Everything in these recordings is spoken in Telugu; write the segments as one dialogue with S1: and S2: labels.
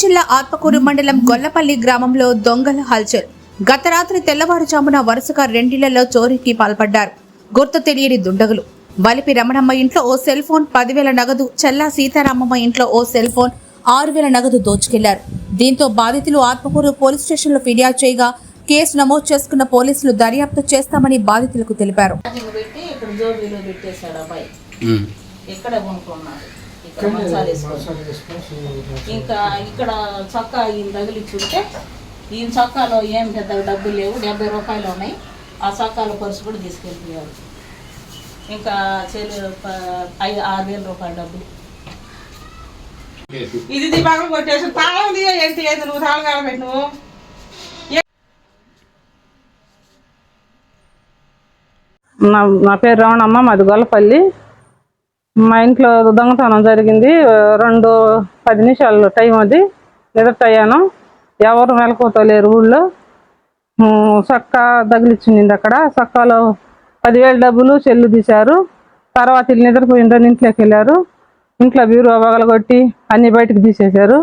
S1: జిల్లా ఆత్మకూరు మండలం గొల్లపల్లి గ్రామంలో దొంగల హల్చల్. గత రాత్రి తెల్లవారుజామున వరుసగా రెండిళ్ళలో చోరీకి పాల్పడ్డారు. గుర్తు తెలియని దుండగులు. బలిపి రమణమ్మ ఇంట్లో ఓ సెల్ ఫోన్ పదివేల నగదు చల్లా సీతారామమ్మ ఇంట్లో ఓ సెల్ ఫోన్ ఆరు వేల నగదు దోచుకెళ్ళారు. దీంతో బాధితులు ఆత్మకూరు పోలీస్ స్టేషన్లో ఫిర్యాదు చేయగా కేసు నమోదు చేసుకున్న పోలీసులు దర్యాప్తు చేస్తామని బాధితులకు తెలిపారు.
S2: ఇక్కడ మంచాలు వేసుకొని ఇంకా ఇక్కడ చొక్కా ఈయన తగిలిచ్చుంటే ఈయన చొక్కాలో ఏం పెద్ద డబ్బులు లేవు డెబ్బై రూపాయలు ఉన్నాయి. ఆ చొక్కాలో పర్సు కూడా తీసుకెళ్ళిపోయారు. ఇంకా చెల్లి ఐదు ఆరు వేల రూపాయల డబ్బులు.
S3: ఇది పగలు కొట్టేసి తాళం తీయ ఏంటి ఏది నువ్వు తాళం కాలబెట్టి నువ్వు?
S4: నా నా పేరు రమణమ్మ మాది గొల్లపల్లి. మా ఇంట్లో దొంగతనం జరిగింది. రెండు పది నిమిషాలు టైం అది. ఎదుట అయ్యాను. ఎవరు మెలకువతలేరు ఊళ్ళో. చక్కా తగిలిచ్చింది అక్కడ. చక్కలో పదివేల డబ్బులు చెల్లు తీశారు. తర్వాత వీళ్ళు నిద్రపోయిండ్రని ఇంట్లోకి వెళ్ళారు. ఇంట్లో బీరువా పగలగొట్టి అన్ని బయటకు తీసేశారు.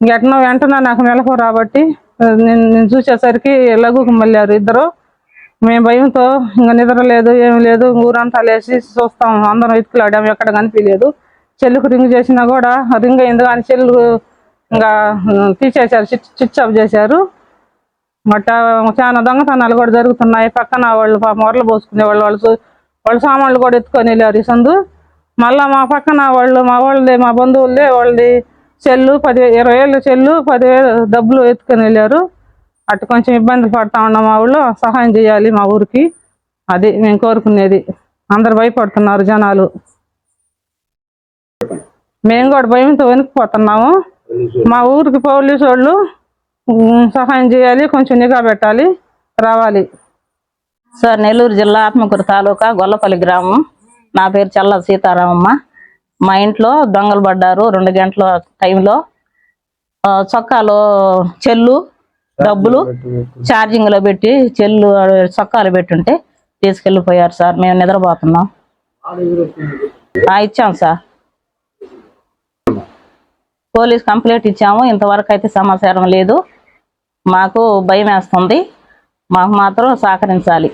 S4: ఇంకెట్నో వెంటనే నాకు మెలకు రాబట్టి నేను చూసేసరికి లఘుకు మళ్ళారు ఇద్దరు. మేము భయంతో ఇంకా నిద్ర లేదు ఏం లేదు. ఊరంతా లేచి చూస్తాం. అందరం ఇతుకులాడాము ఎక్కడ కనిపించలేదు. చెల్లుకు రింగ్ చేసినా కూడా రింగ్ అయింది కానీ చెల్లు ఇంకా తీసేశారు. స్విచ్ ఆఫ్ చేశారు. మట చాలా దొంగతనాలు కూడా జరుగుతున్నాయి. పక్కన వాళ్ళు మొరలు పోసుకునే వాళ్ళు వాళ్ళు వాళ్ళ సామాన్లు కూడా ఎత్తుకొని వెళ్ళారు ఈ సందు. మా పక్కన వాళ్ళు మా వాళ్ళది మా బంధువులే వాళ్ళది చెల్లు పది ఇరవై ఏళ్ళు చెల్లు పదివేలు డబ్బులు ఎత్తుకొని వెళ్ళారు. అటు కొంచెం ఇబ్బందులు పడతా ఉన్నాం మా ఊళ్ళో సహాయం చేయాలి మా ఊరికి. అది మేము కోరుకునేది. అందరు భయపడుతున్నారు జనాలు. మేము కూడా భయంతో వెనుకపోతున్నాము. మా ఊరికి పోలీసు వాళ్ళు సహాయం చేయాలి కొంచెం నిఘా పెట్టాలి రావాలి.
S2: సార్ నెల్లూరు జిల్లా ఆత్మకూరు తాలూకా గొల్లపల్లి గ్రామం. నా పేరు చల్ల సీతారామమ్మ. మా ఇంట్లో దొంగలు పడ్డారు రెండు గంటల టైంలో. చొక్కాలో చెల్లు డబ్బులు ఛార్జింగ్లో పెట్టి చెల్లు చొక్కాలు పెట్టుంటే తీసుకెళ్ళిపోయారు సార్. మేము నిద్రపోతున్నాం. ఇచ్చాం సార్. పోలీస్ కంప్లైంట్ ఇచ్చాము. ఇంతవరకు అయితే సమాచారం లేదు. మాకు భయం వేస్తుంది. మాకు మాత్రం సహకరించాలి.